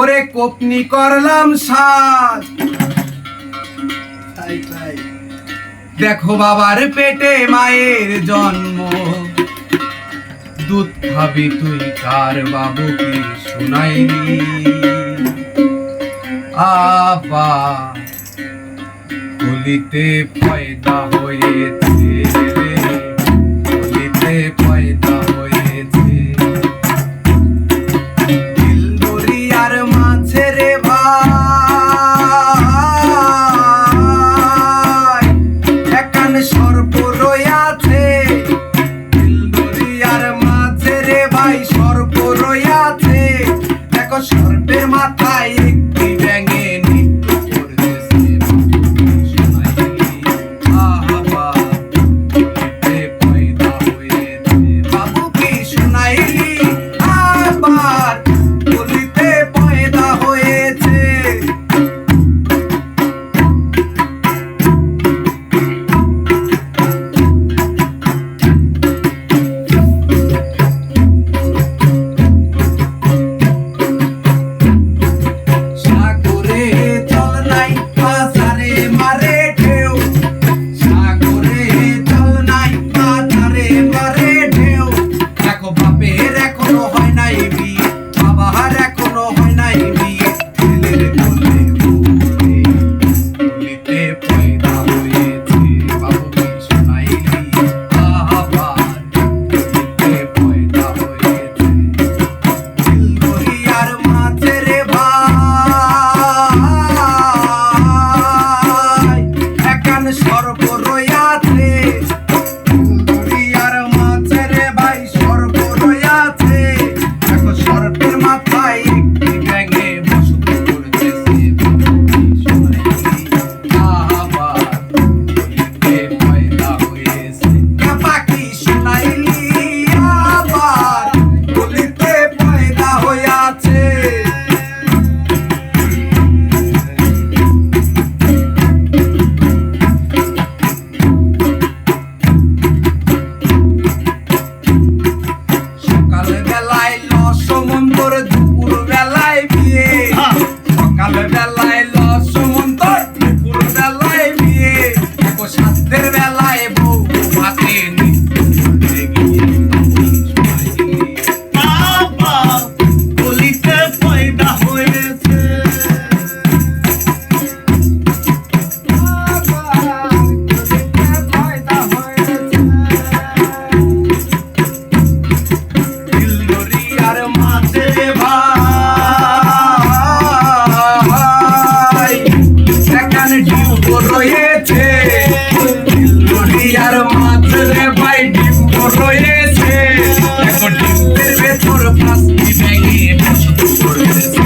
ওরে কোপনি করলাম সাজ। দেখো বাবার পেটে মায়ের জন্ম। দুধ খাবি তুই কার বাবুকে শোনাইনি? আবা বলিতে ফয়দা হয়েছে। 것이 my red. that light. পাত্রে ভাই ডিম্ব রয়েছে। এখন ডিম্বের ভেতর প্লাস্টিক ব্যাগে বসে রয়েছে